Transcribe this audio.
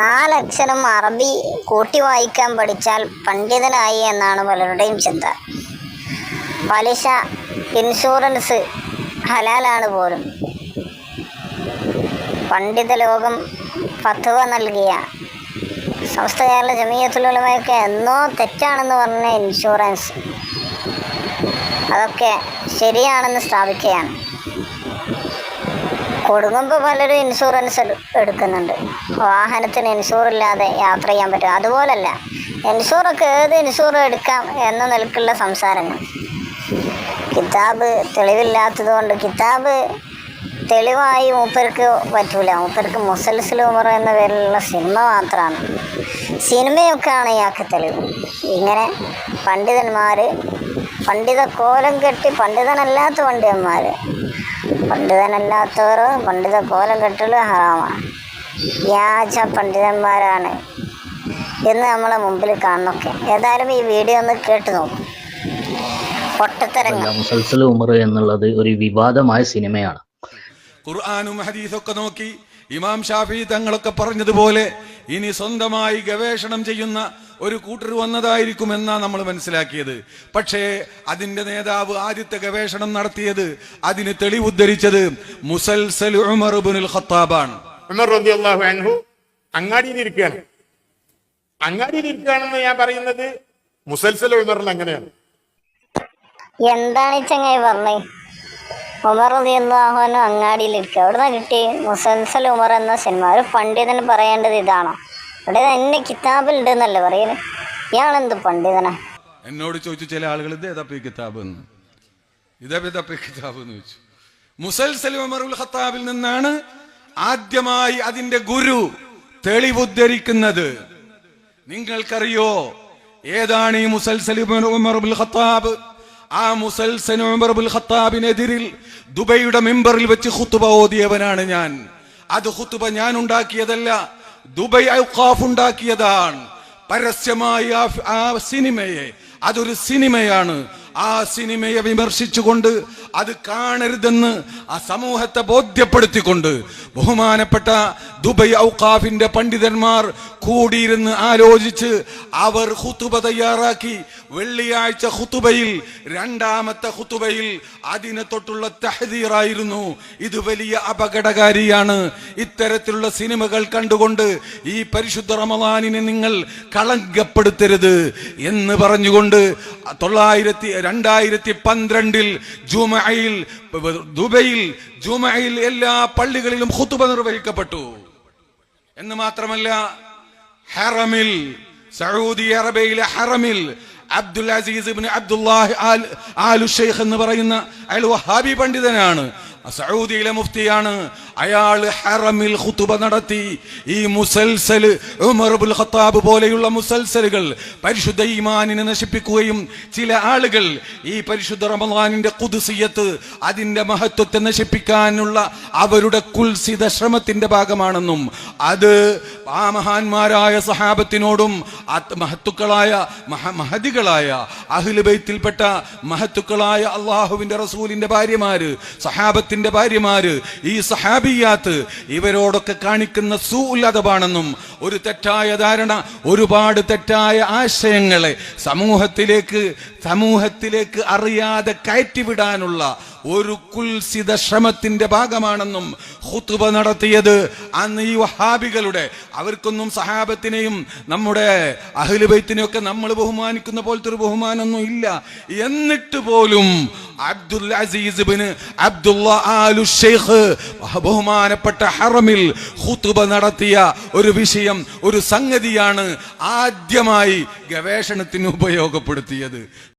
നാലക്ഷരം അറബി കൂട്ടി വായിക്കാൻ പഠിച്ചാൽ പണ്ഡിതനായി എന്നാണ് പലരുടെയും ചിന്ത. പലിശ ഇൻഷുറൻസ് ഹലാലാണ് പോലും. പണ്ഡിത ലോകം ഫത്വ നൽകിയ സംസ്ഥ കേരള ജമീയത്തിലുള്ളവയൊക്കെ എന്നോ തെറ്റാണെന്ന് പറഞ്ഞ ഇൻഷുറൻസ് അതൊക്കെ ശരിയാണെന്ന് സ്ഥാപിക്കുകയാണ്. കൊടുങ്ങുമ്പോൾ പലരും ഇൻഷുറൻസ് എടു- എടുക്കുന്നുണ്ട്. വാഹനത്തിന് ഇൻഷൂർ ഇല്ലാതെ യാത്ര ചെയ്യാൻ പറ്റും. അതുപോലല്ല. ഇൻഷൂറൊക്കെ ഏത് ഇൻഷൂർ എടുക്കാം എന്ന നിലക്കുള്ള സംസാരങ്ങൾ. കിതാബ് തെളിവില്ലാത്തത് കൊണ്ട് കിതാബ് തെളിവായി മൂപ്പർക്ക് പറ്റൂല. മൂപ്പർക്ക് മുസൽസിൽ ഉമർ എന്ന പേരിലുള്ള സിനിമ മാത്രമാണ് സിനിമയൊക്കെയാണ് ഇയാൾക്ക് തെളിവ്. ഇങ്ങനെ പണ്ഡിതന്മാർ പണ്ഡിത കോലം കെട്ടി പണ്ഡിതനല്ലാത്ത പണ്ഡിതന്മാർ പണ്ഡിതനല്ലാത്തവർ പണ്ഡിത കോലം കെട്ടൽ ഹറാമാണ്. വ്യാജ പണ്ഡിതന്മാരാണ് എന്ന് നമ്മളെ മുമ്പിൽ കാണുന്നൊക്കെ. ഏതായാലും ഈ വീഡിയോ ഒന്ന് കേട്ട് നോക്കും. പൊട്ടത്തരങ്ങൾ. ഉമർ എന്നുള്ളത് ഒരു വിവാദമായ സിനിമയാണ്. ഖുർആാനും ഹദീസൊക്കെ നോക്കി ഇമാം ഷാഫി തങ്ങളൊക്കെ പറഞ്ഞതുപോലെ ഇനി സ്വന്തമായി ഗവേഷണം ചെയ്യുന്ന ഒരു കൂട്ടർ വന്നതായിരിക്കും എന്നാണ് നമ്മൾ മനസ്സിലാക്കിയത്. പക്ഷേ അതിന്റെ നേതാവ് ആദ്യത്തെ ഗവേഷണം നടത്തിയത് അതിന് തെളിവുദ്ധരിച്ചത് മുസൽസൽ ഉമർ ഇബ്നുൽ ഖത്താബാണ്. ഉമർ അൻഹു അങ്ങാടിയിൽ ഇരിക്കുകയാണ്. അങ്ങാടിയിൽ ഇരിക്കുകയാണെന്ന് ഞാൻ പറയുന്നത് മുസൽസൽ ഉമറിൽ അങ്ങനെയാണ്. എന്താണ് ചങ്ങായി പറഞ്ഞത്? ഉമർ നിയന്ത്രണം അങ്ങാടിയിൽ ഇരിക്കുക അവിടെ നിന്ന് കിട്ടി മുസൽസൽ ഉമർ എന്ന സിനിമ. ഒരു പണ്ഡിതന് പറയേണ്ടത് ഇതാണോ. ഇവിടെ എന്നെ കിതാബിലുണ്ട് എന്നല്ലേ പറയുന്നത് ഇയാളെന്ത് പണ്ഡിതനാ? എന്നോട് ചോദിച്ചു ചില ആളുകൾ ഇത് കിതാബ് എന്ന്? ഇതേതപ്പി കിതാബ് എന്ന് ചോദിച്ചു. മുസൽസൽ ഉമറുൽ ഖത്താബിൽ നിന്നാണ് ആദ്യമായി അതിന്റെ ഗുരു തെളിവുദ്ധരിക്കുന്നത്. നിങ്ങൾക്കറിയോ ഏതാണ് ഈ മുസൽസൽ ഉമറുൽ ഖത്താബ്? ആ മുസൽസൻ ഉമറുൽ ഖത്താബിനെതിരിൽ ദുബൈയുടെ മെമ്പറിൽ വെച്ച് ഖുത്തുബ ഓതിയവനാണ് ഞാൻ. അത് ഖുത്തുബ ഞാൻ ഉണ്ടാക്കിയതല്ല ദുബൈ ഔഖാഫ് ഉണ്ടാക്കിയതാണ്. പരസ്യമായി ആ സിനിമയെ അതൊരു സിനിമയാണ്. ആ സിനിമയെ വിമർശിച്ചുകൊണ്ട് അത് കാണരുതെന്ന് ആ സമൂഹത്തെ ബോധ്യപ്പെടുത്തിക്കൊണ്ട് ബഹുമാനപ്പെട്ട ദുബൈ ഔഖാഫിന്റെ പണ്ഡിതന്മാർ കൂടിയിരുന്ന് ആലോചിച്ച് അവർ ഹുത്തുബ തയ്യാറാക്കി. വെള്ളിയാഴ്ച ഹുത്തുബയിൽ രണ്ടാമത്തെ ഹുത്തുബയിൽ അതിനെ തൊട്ടുള്ള തഹദീറായിരുന്നു. ഇത് വലിയ അപകടകാരിയാണ്. ഇത്തരത്തിലുള്ള സിനിമകൾ കണ്ടുകൊണ്ട് ഈ പരിശുദ്ധ റമദാനിനെ നിങ്ങൾ കളങ്കപ്പെടുത്തരുത് എന്ന് പറഞ്ഞുകൊണ്ട് തൊള്ളായിരത്തി രണ്ടായിരത്തി പന്ത്രണ്ടിൽ ജുമയിൽ ദുബൈയിൽ ജുമയിൽ എല്ലാ പള്ളികളിലും ഹുത്തുബ നിർവഹിക്കപ്പെട്ടു. എന്ന് മാത്രമല്ല ഹറമിൽ സൗദി അറേബ്യയിലെ ഹറമിൽ Abdul Aziz Abdullahi Al Al Sheikh എന്ന് പറയുന്ന അയാൾ വഹാബി പണ്ഡിതനാണ്. സൗദിയിലെ മുഫ്തിയാണ്. അയാൾ ഹറമിൽ ഖുതുബ നടത്തി. ഈ മുസൽസൽ ഉമർ ഇബ്നുൽ ഖത്താബ് പോലെയുള്ള മുസൽസലുകൾ പരിശുദ്ധ ഈമാനിനെ നശിപ്പിക്കുകയും ചില ആളുകൾ ഈ പരിശുദ്ധ റമദാനിന്റെ കുതിസിയത്ത് അതിന്റെ മഹത്വത്തെ നശിപ്പിക്കാനുള്ള അവരുടെ കുൽസിത ശ്രമത്തിന്റെ ഭാഗമാണെന്നും അത് ആ മഹാന്മാരായ സഹാബത്തിനോടും മഹത്തുക്കളായ മഹദികളായ മഹതികളായ അഹ്ലു മഹത്തുക്കളായ അള്ളാഹുവിന്റെ റസൂലിന്റെ ഭാര്യമാര് സഹാബത്തിന്റെ ഭാര്യമാര് ഈ സഹാബിയാത്ത് ഇവരോടൊക്കെ കാണിക്കുന്ന സൂലതമാണെന്നും ഒരു തെറ്റായ ധാരണ ഒരുപാട് തെറ്റായ ആശയങ്ങളെ സമൂഹത്തിലേക്ക് സമൂഹത്തിലേക്ക് അറിയാതെ കയറ്റിവിടാനുള്ള ഒരു കുൽസിത ശ്രമത്തിന്റെ ഭാഗമാണെന്നും ഹുത്തുബ നടത്തിയത് അന്ന് ഈ വഹാബികളുടെ അവർക്കൊന്നും സഹാബത്തിനെയും നമ്മുടെ അഹ്ലുബൈത്തിനെയൊക്കെ നമ്മൾ ബഹുമാനിക്കുന്ന പോലത്തെ ഒരു ബഹുമാനമൊന്നും ഇല്ല. എന്നിട്ട് പോലും Abdul Aziz bin Abdullah Al Sheikh ബഹുമാനപ്പെട്ട ഹറമിൽ ഹുത്തുബ നടത്തിയ ഒരു വിഷയം ഒരു സംഗതിയാണ് ആദ്യമായി ഗവേഷണത്തിന് ഉപയോഗപ്പെടുത്തിയത്.